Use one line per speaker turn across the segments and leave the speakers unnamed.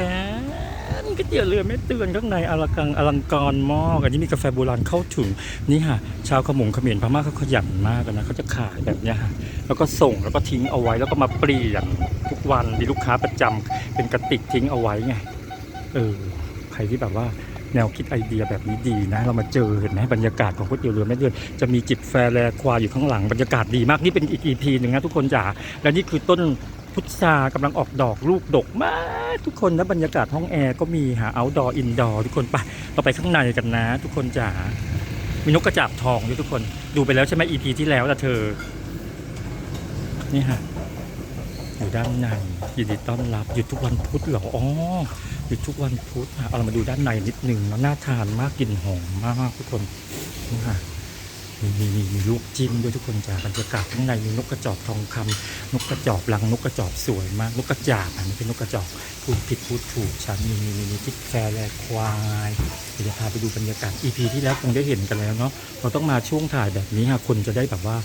คะก๋วยเตี๋ยวเรือแม่เตือนข้างในอลังกังอลังการมากอันนี้มีกาแฟโบราณเข้าถึงนี่ค่ะ ชาวขมงเขมรพม่าเขาขยันมากนะเขาจะขายแบบเนี้ยค่ะแล้วก็ส่งแล้วก็ทิ้งเอาไว้แล้วก็มาเปลี่ยนทุกวันมีลูกค้าประจำเป็นกระติกทิ้งเอาไว้ไงเออใครที่แบบว่าแนวคิดไอเดียแบบนี้ดีนะ เรามาเจอเห็นไหมบรรยากาศของก๋วยเตี๋ยวเรือแม่เดือนจะมีจิบแฟแลควาอยู่ข้างหลังบรรยากาศดีมากนี่เป็นอีก EP หนึ่งนะทุกคนจ๋าและนี่คือต้น พุทรากำลังออกดอกลูกดกมากทุกคนนะบรรยากาศห้องแอร์ก็มีหา outdoor indoor ทุกคนไปเราไปข้างในกันนะ ทุกคนจ๋ามีนกกระจาบทองด้วยทุกคนดูไปแล้วใช่ไหม EP ที่แล้วนะเธอ นี่ฮะอยู่ด้านในยินดีต้อนรับหยุดทุกวันพุธเหรออ๋อหยุดทุกวันพุธเอาเรามาดูด้านในนิดหนึ่งนะน่าทานมากกลิ่นหอมมากทุกคนนี่ฮะ มีมีมีลูกจิ้มด้วยทุกคนจ้าบรรยากาศข้างในมีนกกระจอกทองคำนกกระจอกรังนกกระจอกสวยมากนกกระจาบอันนี้เป็นนกกระจอกพูดผิดพูดถูกฉันมีมีมีมีทิศแฟร์แลควายเดี๋ยวจะพาไปดูบรรยากาศ EP ที่แล้วคงได้เห็นกันแล้วเนาะเราต้องมาช่วงถ่ายแบบนี้ค่ะคนจะได้แบบว่า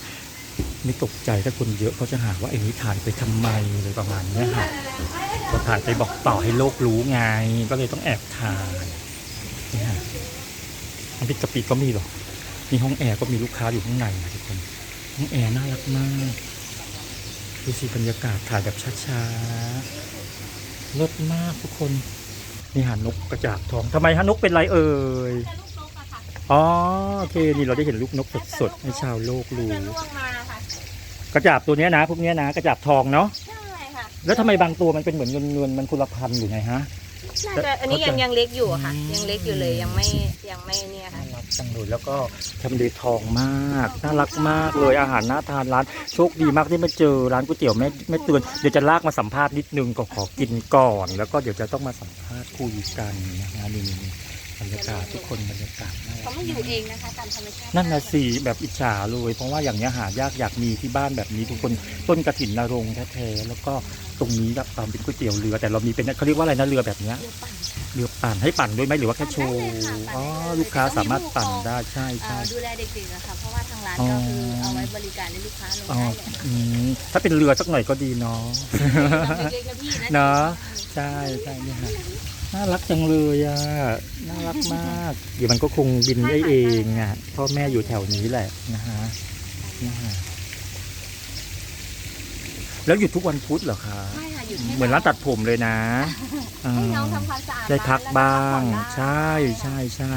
ไม่ตกใจถ้าคนเยอะเขาจะหาว่าไอ้นี้ถ่ายไปทำไมอะไรประมาณนี้ค่ะก็ถ่ายไปบอกต่อให้โลกรู้ไง ก็เลยต้องแอบถ่ายนี่ค่ะน้ำพริกกะปิก็มีหรอ มีห้องแอร์ก็มีลูกค้าอยู่ข้างในนะทุกคน ห้องแอร์น่ารักมากดูสิบรรยากาศถ่ายแบบช้าๆเลิศมากทุกคนนี่หานกกระจาบทองทำไมฮะนกเป็นไรเอ่ย
แต่ลูกนกอะค่ะ
อ๋อโอเคนี่เราได้เห็นลูกนกสดๆให้ชาวโลกรู้
จะล่วงมาค่ะ
กระจาบตัวเนี้ยนะ พวกเนี้ยนะกระจาบทองเนาะ
ใช่ค่ะ
แล้วทำไมบางตัวมันเป็นเหมือนเงินเงินๆมันคนละพันอยู่ไงฮะ
น่าจะอันนี้ยังยังเล็กอยู่อะค่ะ
อืม
ยังเล็กอยู่เลยยังไม่ยังไม่
จังเลยแล้วก็ทำเลทองมาก น่ารักมากเลยอาหารน่าทานร้านโชคดีมากที่มาเจอร้านก๋วยเตี๋ยวแม่แม่เตือนเดี๋ยวจะลากมาสัมภาษณ์นิดนึงก็ขอกินก่อน แล้วก็เดี๋ยวจะต้องมาสัมภาษณ์คุยกันนะนี่นี่บรรยากาศทุกคนบรรยากาศน่ารั
เขา
ก
ไม่อยู่เองนะคะตามธรรมชาติ
นั่นนะสิแบบอิจฉาเลยเพราะว่าอย่างเนี้ยหายากอยากมีที่บ้านแบบนี้ทุกคนต้นกระถินนรงค์แท้ๆแล้วก็ตรงนี้แบบตามเป็นก๋วยเตี๋ยวเรือ แต่เรามีเป็นเขาเรียกว่าอะไรนะเรือแบบเนี้ย
เรือปั่น
เรือปั่นให้ปั่นด้วยไหมหรือว่าแค่โชว์
ปั่นได้เลยค่ะ
อ๋อ
ปั่นได้เลย
ลูกค้าสามารถปั่นได้ใช่
เอ่
ใช่
อดูแลเด็กๆอะค่ะเพราะว่าทางร้าน
อ๋อ
ก็คือเอาไว้บริการให้ลูกค้าลง
อ๋อ
ได้เลย
อืมถ้าเป็นเรือสักหน่อยก็ดีเนาะ
เล็กๆนะพี่นะ
เนอะ ใช่ใช่เนี่ยฮะน่ารักจังเลยอะ น่ารักมาก เดี๋ยวมันก็คงบินได้เองอะ พ่อแม่อยู่แถวนี้แหละนะฮะนี่ฮะแล้วหยุดทุกวันพุธเหรอคะ
ใช่ ค่ะอยู่แค่
เหมือนร้านตัดผมเลยนะ
ให้น้อง
อ่า
ทำความสะอาด
ได้พักบ้าง
แล้วก็พักผ่อนได้
ใช่ใช่ใช่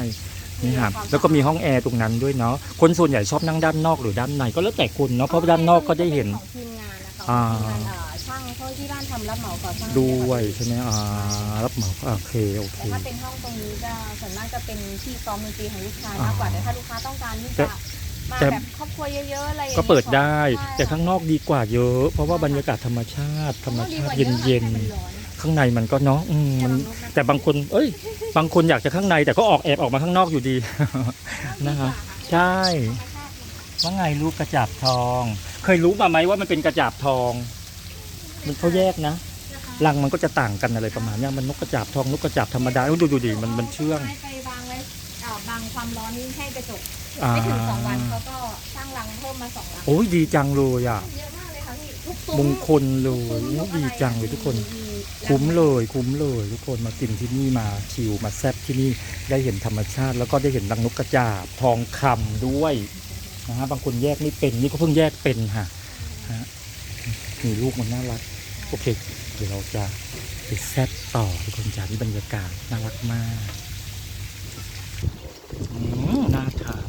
นี่ครับแล้วก็มีห้องแอร์ตรงนั้นด้วยเนาะคนส่วนใหญ่ชอบนั่งด้านนอกหรือด้านในก็แล้วแต่คนเนาะเพราะด้านนอกก็ได้เห็น
ของทีมงานนะคะ
อ่า
ทีมงานเอ่อช่างเพราะที่บ้านทำรับเหมาก่อสร้าง
ด้วยใช่ไหมอ่ารับเหมาก็โอเคโอเค
แต่ถ้าเป็นห้องตรงนี้จะส่วนมากจะเป็นที่ซ้อมดนตรีของลูกค้ามากกว่า
อ่า
แต่ถ้าลูกค้าต้องการที่
แต่
จะ มา
แต่
แบบครอบครัวเยอะๆอะไรอย่าง
ก็
งี้ย
เปิดได้
ใช่
แต่ข้างนอกดีกว่าเยอะ เพราะว่าบรรยากาศธรรมชาติ ธรรมชาติเย็นๆข้างในมันก็เนาะอืมมันแต่บางคน เอ้ย บางคนอยากจะข้างในแต่ก็ออกแอบออกมาข้างนอกอยู่ดี นะคะ ใช่ ว่าไงลูกกระจาบทอง เคยรู้มาไหมว่ามันเป็นกระจาบทอง มันเขาแยกนะรังมันก็จะต่างกันอะไรประมาณเนี้ยมันนกกระจาบทองนกกระจาบธรรมดาดูดูดิมันมันเชื่อง
ให้ไปวางไว้เอ่อ บางความร้อนนี่ให้กระจก
อ่า
ไม่ถึงสองวันเขาก็สร้างรังเพิ่มมาสองรัง
โอ้ยดีจังเลยอะ
เยอะมากเลยค่ะพี่ทุก
ม
ซุ้
ง
ม
คลเลย
ซุ้ม
โอ้ยดีจังเลยทุกคน
มี
คุ้มเลยคุ้มเลยทุกคนมากินที่นี่มาชิลมาแซ่บที่นี่ได้เห็นธรรมชาติ แล้วก็ได้เห็นรังนกกระจาบทองคำด้วยนะฮะบางคนแยกไม่เป็นนี่ก็เพิ่งแยกเป็นค่ะฮะนี่ลูกมันน่ารักโอเคเดี๋ยวเราจะไปแซ่บต่อทุกคนจากที่บรรยากาศน่ารักมากอืม น่าทาน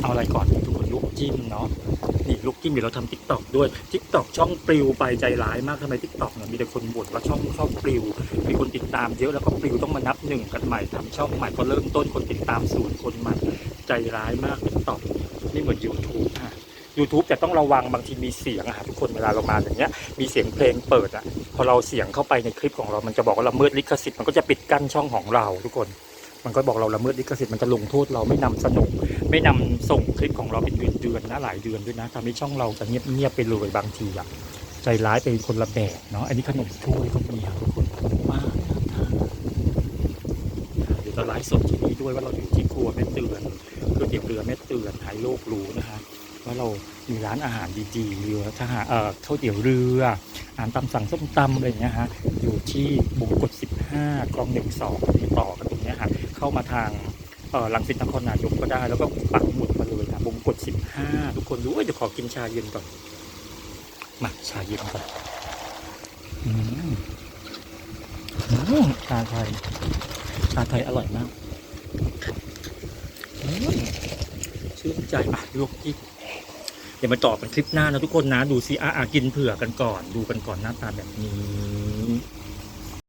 เอาอะไรก่อนทุกคนลูกจิ้มเนาะนี่ลูกจิ้มเดี๋ยวเราทำทิกตอกด้วยทิกตอกช่องปลิวไปใจร้ายมากทำไมทิกตอกเนี่ยมีแต่คนบ่นว่าช่องช่องปลิว มีคนติดตามเยอะแล้วก็ปลิวต้องมานับหนึ่งกันใหม่ทำช่องใหม่ก็เริ่มต้นคนติดตามศูนย์คนใหม่ใจร้ายมากทิกตอกนี่เหมือน YouTube ค่ะ YouTube แต่ต้องระวังบางทีมีเสียงอะค่ะทุกคนเวลาเรามาอย่างเงี้ยมีเสียงเพลงเปิดอะพอเราเสียงเข้าไปในคลิปของเรามันจะบอกว่าละเมิดลิขสิทธิ์มันก็จะปิดกั้นช่องของเราทุกคน มันก็บอกเราละเมิดลิขสิทธิ์มันจะลงโทษเราไม่นำสนุกไม่นำส่งคลิปของเราเป็นเดือนเดือนๆนะหลายเดือนด้วยนะทำให้ช่องเราจะเงียบเงียบไปเลยบางทีอะใจร้ายไปคนละแบบเนาะอันนี้ขนมถ้วยก็มีทุกคนมากน่าทานเดี๋ยวจะไลฟ์สดที่นี่ด้วยว่าเราอยู่ที่ครัวแม่เตือนก๋วยเตี๋ยวเรือแม่เตือนให้โลกรู้นะคะว่าเรามีร้านอาหารดีๆเรือทหารเอ่อข้าวเตี๋ยวเรืออาหารตามสั่งส้มตำอะไรอย่างเงี้ยฮะอยู่ที่บงกฎ15คลองหนึ่งสองติดต่อกันตรงเนี้ยฮะ เข้ามาทางเอ่อลังสิตนครนายกก็ได้ แล้วก็ปักหมุดมาเลยนะบงกฎ15 ทุกคนรู้ว่าจะขอกินชาเย็นก่อนมาชาเย็นก่อนอืมอืมชาไทยชาไทยอร่อยมากชื่นใจอะลวกจิ้มเดี๋ยวมาต่อกันคลิปหน้านะทุกคนนะ ดูซิอะอะกินเผื่อกันก่อน ดูกันก่อนหน้าตาแบบนี้